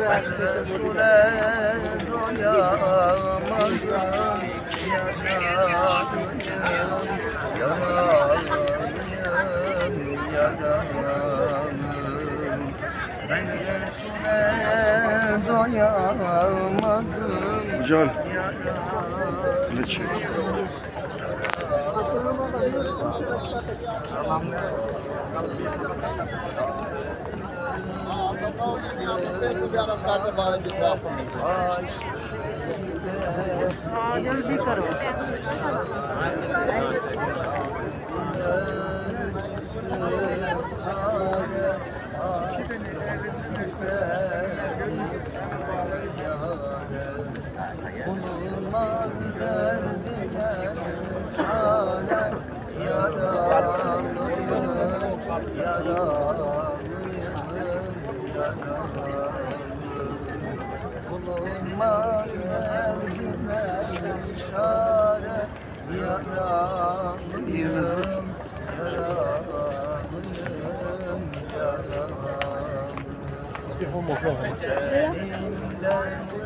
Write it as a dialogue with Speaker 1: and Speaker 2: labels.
Speaker 1: Ben Resul'e doyamadım
Speaker 2: জল जल्दी
Speaker 1: करो Derdime çare Yaralıyım, yaralıyım, yaralıyım Bulunmaz derdime çare Yaralıyım, yaralıyım,